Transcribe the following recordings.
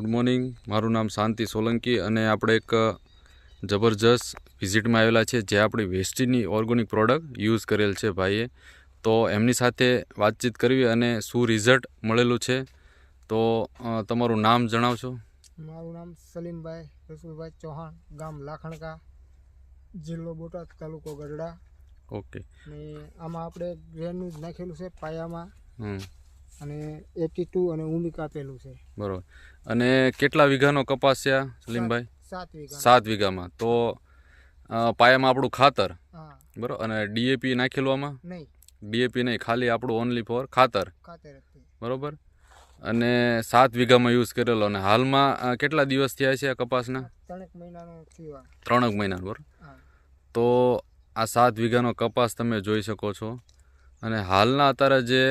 Good morning મારું નામ શાંતિ સોલંકી અને આપણે એક જબરજસ્ત વિઝિટમાં આવેલા છે જે આપણી વેસ્ટીની ઓર્ગોનિક પ્રોડક્ટ યુઝ કરેલ છે ભાઈએ. તો એમની સાથે વાતચીત કરવી અને શું રિઝલ્ટ મળેલું છે? તો તમારું નામ જણાવશો? મારું નામ સલીમભાઈ રસુલભાઈ ચૌહાણ ગામ લાખણકા જિલ્લો બોટાદ તાલુકો ગઢડા. ઓકે. આમાં આપણે ગ્રેન્યુઝ નાખેલું છે પાયામાં. અને એટી ટુ અને ઉમિક આપેલું છે. બરાબર. અને કેટલા વીઘાનો કપાસ છે સલીમભાઈ? સાત વીઘા સાત વીઘામાં. તો પાયામાં આપણું ખાતર? બરોબર. અને ડીએપી નાખેલું આમાં? નહીં. ડીએપી નહીં ખાલી આપણું ઓનલી ફોર ખાતર. ખાતર બરોબર. અને સાત વીઘામાં યુઝ કરેલો. અને હાલમાં કેટલા દિવસ થયા છે આ કપાસના? ત્રણેક મહિનાનો ત્રણેક મહિના બરોબર. તો આ સાત વીઘાનો કપાસ તમે જોઈ શકો છો. અને હાલના અત્યારે જે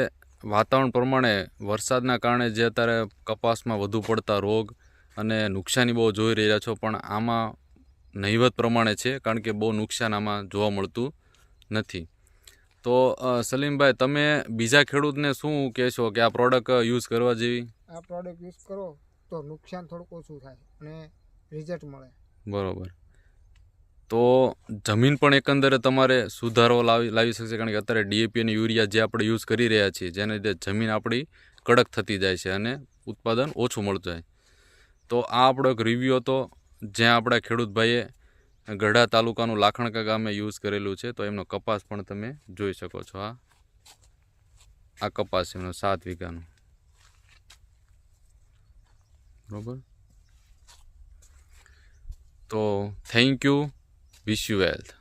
વાતાવરણ પ્રમાણે વરસાદના કારણે જે અત્યારે કપાસમાં વધુ પડતા રોગ અને નુકસાની બહુ જોઈ રહ્યા છો પણ આમાં નહિવત પ્રમાણે છે કારણ કે બહુ નુકસાન આમાં જોવા મળતું નથી. તો સલીમભાઈ તમે બીજા ખેડૂતને શું કહેશો કે આ પ્રોડક્ટ યુઝ કરવા જેવી? આ પ્રોડક્ટ યુઝ કરો તો નુકસાન થોડુંક ઓછું થાય અને રિઝલ્ટ મળે. બરોબર. તો જમીન પણ એકંદરે તમારે સુધારો લાવી લાવી શકશે કારણ કે અત્યારે ડીએપી અને યુરિયા જે આપણે યુઝ કરી રહ્યા છીએ, જેને લીધે જમીન આપણી કડક થતી જાય છે અને ઉત્પાદન ઓછું મળતું જાય. તો આ આપણો એક રિવ્યૂ હતો, જ્યાં આપણા ખેડૂત ભાઈએ ગઢા તાલુકાનું લાખણકા ગામે યુઝ કરેલું છે, તો એમનો કપાસ પણ તમે જોઈ શકો છો. આ આ કપાસ એમનો સાત વીઘાનો. બરોબર? તો thank you Wish you well.